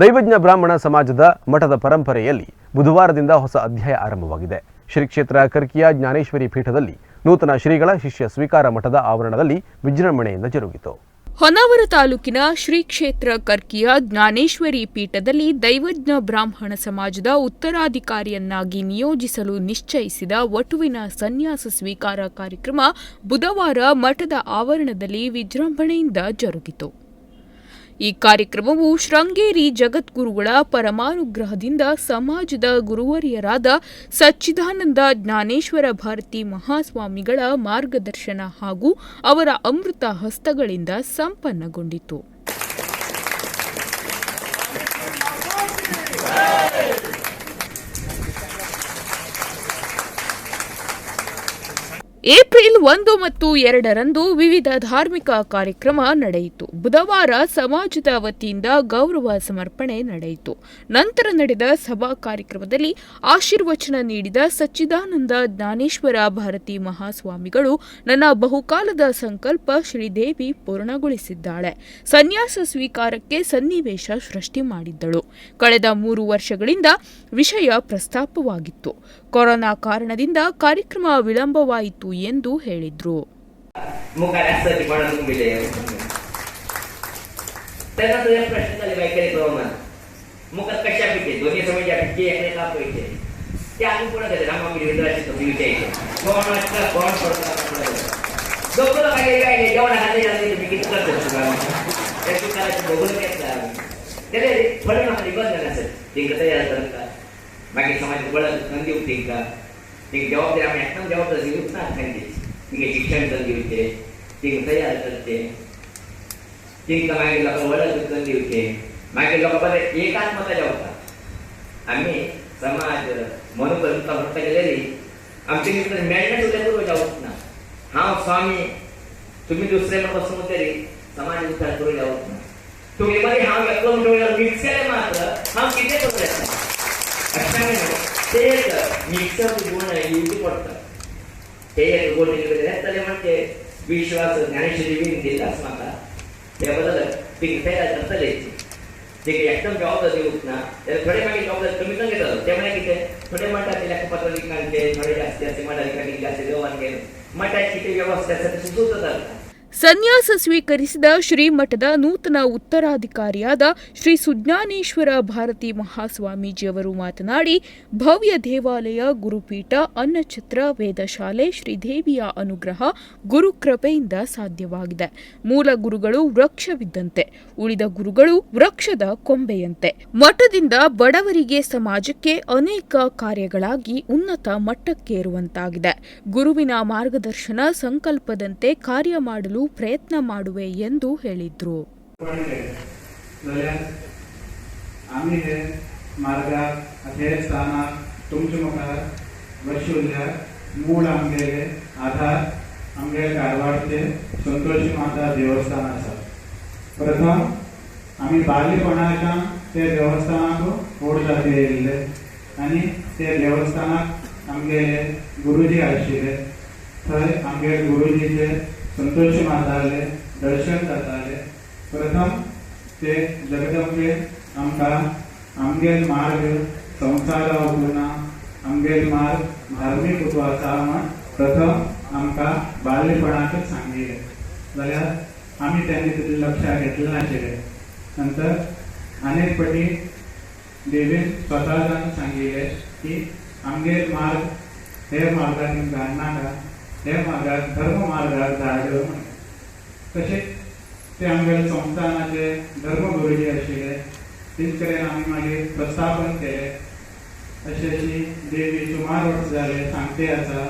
ದೈವಜ್ಞ ಬ್ರಾಹ್ಮಣ ಸಮಾಜದ ಮಠದ ಪರಂಪರೆಯಲ್ಲಿ ಬುಧವಾರದಿಂದ ಹೊಸ ಅಧ್ಯಾಯ ಆರಂಭವಾಗಿದೆ. ಶ್ರೀ ಕ್ಷೇತ್ರ ಕರ್ಕಿಯ ಜ್ಞಾನೇಶ್ವರಿ ಪೀಠದಲ್ಲಿ ನೂತನ ಶ್ರೀಗಳ ಶಿಷ್ಯ ಸ್ವೀಕಾರ ಮಠದ ಆವರಣದಲ್ಲಿ ವಿಜೃಂಭಣೆಯಿಂದ ಜರುಗಿತು. ಹೊನ್ನಾವರ ತಾಲೂಕಿನ ಶ್ರೀ ಕ್ಷೇತ್ರ ಕರ್ಕಿಯ ಜ್ಞಾನೇಶ್ವರಿ ಪೀಠದಲ್ಲಿ ದೈವಜ್ಞ ಬ್ರಾಹ್ಮಣ ಸಮಾಜದ ಉತ್ತರಾಧಿಕಾರಿಯನ್ನಾಗಿ ನಿಯೋಜಿಸಲು ನಿಶ್ಚಯಿಸಿದ ವಟುವಿನ ಸನ್ಯಾಸ ಸ್ವೀಕಾರ ಕಾರ್ಯಕ್ರಮ ಬುಧವಾರ ಮಠದ ಆವರಣದಲ್ಲಿ ವಿಜೃಂಭಣೆಯಿಂದ ಜರುಗಿತು. ಈ ಕಾರ್ಯಕ್ರಮವು ಶೃಂಗೇರಿ ಜಗದ್ಗುರುಗಳ ಪರಮಾನುಗ್ರಹದಿಂದ ಸಮಾಜದ ಗುರುವರಿಯರಾದ ಸಚ್ಚಿದಾನಂದ ಜ್ಞಾನೇಶ್ವರ ಭಾರತಿ ಮಹಾಸ್ವಾಮಿಗಳ ಮಾರ್ಗದರ್ಶನ ಹಾಗೂ ಅವರ ಅಮೃತ ಹಸ್ತಗಳಿಂದ ಸಂಪನ್ನಗೊಂಡಿತು. ಏಪ್ರಿಲ್ ಒಂದು ಮತ್ತು ಎರಡರಂದು ವಿವಿಧ ಧಾರ್ಮಿಕ ಕಾರ್ಯಕ್ರಮ ನಡೆಯಿತು. ಬುಧವಾರ ಸಮಾಜದ ವತಿಯಿಂದ ಗೌರವ ಸಮರ್ಪಣೆ ನಡೆಯಿತು. ನಂತರ ನಡೆದ ಸಭಾ ಕಾರ್ಯಕ್ರಮದಲ್ಲಿ ಆಶೀರ್ವಚನ ನೀಡಿದ ಸಚ್ಚಿದಾನಂದ ಜ್ಞಾನೇಶ್ವರ ಭಾರತಿ ಮಹಾಸ್ವಾಮಿಗಳು ನನ್ನ ಬಹುಕಾಲದ ಸಂಕಲ್ಪ ಶ್ರೀದೇವಿ ಪೂರ್ಣಗೊಳಿಸಿದ್ದಾಳೆ. ಸನ್ಯಾಸ ಸ್ವೀಕಾರಕ್ಕೆ ಸನ್ನಿವೇಶ ಸೃಷ್ಟಿ ಮಾಡಿದ್ದಳು. ಕಳೆದ ಮೂರು ವರ್ಷಗಳಿಂದ ವಿಷಯ ಪ್ರಸ್ತಾಪವಾಗಿತ್ತು. ಕೊರೋನಾ ಕಾರಣದಿಂದ ಕಾರ್ಯಕ್ರಮ ವಿಳಂಬವಾಯಿತು ಎಂದು ಹೇಳಿದ್ರು jadi boleh nanti gue nggak ngasih tingkat ya nanti bagi sama gue nanti utingkat நீங்கள் ஜவாப்தாரி எத்தனை ஜவாப்தாரி இருக்குன்னா ಖಂಡಿಸಿ ಈಗ ಶಿಕ್ಷಣದಲ್ಲಿ ಇರುತ್ತೆ ಈಗ ತಯಾರಿಸುತ್ತೆ ಈಗ ಮಾगे लोक ओळख दुसरी होते मागे लोक बरे एकाच मताच्या होता आम्ही समाज म्हणून करून फक्त केलेली आमचे मित्र मेळण्यात उद्या करू जाऊत ना हा स्वामी तुम्ही दुसरे मत बसून तरी समाज उद्धार करू जाऊत ना तुम्ही बरे हा व्यक्त म्हणून मिक्सर मात्र हा किती करू మిక్సర్ గుణ ఇది కొడతారు ते गोल जाल्यार म्हणजे विश्वास ज्ञानेश्वरी बीन दिलाच म्हाका ते बदल पिकपेक जातले एकदम जबाबदारी दिवंक ना जाल्यार थोडे मागीर जबाबदारी कमी करून घेतालो ते म्हळ्यार कितें थोडे म्हणटा ते पत्र लिखाण ते थोडे जास्ती जास्ती म्हणटा लिखाण गेले म्हणटा कितें वेवस्था आसा ते ಸನ್ಯಾಸ ಸ್ವೀಕರಿಸಿದ ಶ್ರೀಮಠದ ನೂತನ ಉತ್ತರಾಧಿಕಾರಿಯಾದ ಶ್ರೀ ಸುಜ್ಞಾನೇಶ್ವರ ಭಾರತಿ ಮಹಾಸ್ವಾಮೀಜಿಯವರು ಮಾತನಾಡಿ, ಭವ್ಯ ದೇವಾಲಯ, ಗುರುಪೀಠ, ಅನ್ನಛತ್ರ, ವೇದಶಾಲೆ, ಶ್ರೀದೇವಿಯ ಅನುಗ್ರಹ ಗುರುಕೃಪೆಯಿಂದ ಸಾಧ್ಯವಾಗಿದೆ. ಮೂಲ ಗುರುಗಳು ವೃಕ್ಷವಿದ್ದಂತೆ, ಉಳಿದ ಗುರುಗಳು ವೃಕ್ಷದ ಕೊಂಬೆಯಂತೆ. ಮಠದಿಂದ ಬಡವರಿಗೆ ಸಮಾಜಕ್ಕೆ ಅನೇಕ ಕಾರ್ಯಗಳಾಗಿ ಉನ್ನತ ಮಟ್ಟಕ್ಕೇರುವಂತಾಗಿದೆ. ಗುರುವಿನ ಮಾರ್ಗದರ್ಶನ ಸಂಕಲ್ಪದಂತೆ ಕಾರ್ಯ ಮಾಡಲು ಪ್ರಯತ್ನ ಮಾಡುವೆ ಎಂದು ಹೇಳಿದ್ರು पडले जाल्यार आमी हे मार्गाक हे स्थानाक तुमच्या मुखार बशिल्ल्या मूळ आमगेले आधार आमगे कारवारचे संतोशी माता देवस्थान आसा प्रथम आमी बाल्यपणाच्यान ते देवस्थानाक ओड जाती येयल्ले आनी ते देवस्थानाक आमगेले गुरुजी आशिल्ले थंय आमगे गुरुजीचे संतोशी माताले दर्शन जाताले प्रथम ते जगदंबे आमकां आमगेल मार्ग संसार उगुना आमगेल मार्ग धार्मीक वचू आसा म्हण प्रथम आमकां बाल्यपणाकच सांगिल्ले जाल्यार आमी तेन्ना तितलें लक्षात घेतलें नाशिल्लें. नंतर अनेक पटी देवीन स्वता जावन सांगिल्लें की आमगेल मार्ग हे मार्गान घालनाका हे मार्गाक धर्म मार्गाक धाड म्हण तशेंच ते आमगेले संस्थानाचे धर्मगुरूजी आशिल्ले तेच कडेन आमी मागीर प्रस्थापन केले. अशी अशी देवी सुमार वर्स जाले सांगते आसा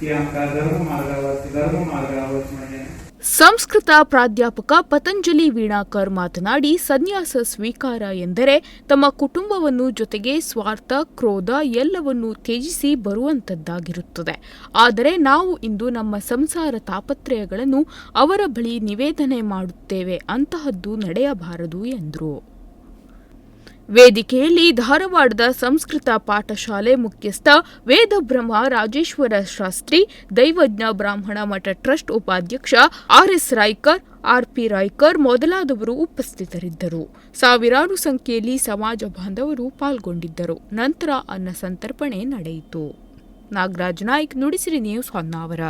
की आमकां धर्म मार्गावर धर्म मार्गावर म्हणजे ಸಂಸ್ಕೃತ ಪ್ರಾಧ್ಯಾಪಕ ಪತಂಜಲಿ ವೀಣಾಕರ್ ಮಾತನಾಡಿ, ಸನ್ಯಾಸ ಸ್ವೀಕಾರ ಎಂದರೆ ತಮ್ಮ ಕುಟುಂಬವನ್ನು ಜೊತೆಗೆ ಸ್ವಾರ್ಥ, ಕ್ರೋಧ ಎಲ್ಲವನ್ನೂ ತ್ಯಜಿಸಿ ಬರುವಂತದ್ದಾಗಿರುತ್ತದೆ. ಆದರೆ ನಾವು ಇಂದು ನಮ್ಮ ಸಂಸಾರ ತಾಪತ್ರಯಗಳನ್ನು ಅವರ ಬಳಿ ನಿವೇದನೆ ಮಾಡುತ್ತೇವೆ, ಅಂತಹದ್ದು ನಡೆಯಬಾರದು ಎಂದರು. ವೇದಿಕೆಯಲ್ಲಿ ಧಾರವಾಡದ ಸಂಸ್ಕೃತ ಪಾಠಶಾಲೆ ಮುಖ್ಯಸ್ಥ ವೇದಬ್ರಹ್ಮ ರಾಜೇಶ್ವರ ಶಾಸ್ತ್ರಿ, ದೈವಜ್ಞ ಬ್ರಾಹ್ಮಣ ಮಠ ಟ್ರಸ್ಟ್ ಉಪಾಧ್ಯಕ್ಷ R S Raikar, R P Raikar ಮೊದಲಾದವರು ಉಪಸ್ಥಿತರಿದ್ದರು. ಸಾವಿರಾರು ಸಂಖ್ಯೆಯಲ್ಲಿ ಸಮಾಜ ಬಾಂಧವರು ಪಾಲ್ಗೊಂಡಿದ್ದರು. ನಂತರ ಅನ್ನ ಸಂತರ್ಪಣೆ ನಡೆಯಿತು. ನಾಗರಾಜ್ ನಾಯ್ಕ್ ನುಡಿಸಿರಿ ನ್ಯೂಸ್ ಹೊನ್ನಾವರ.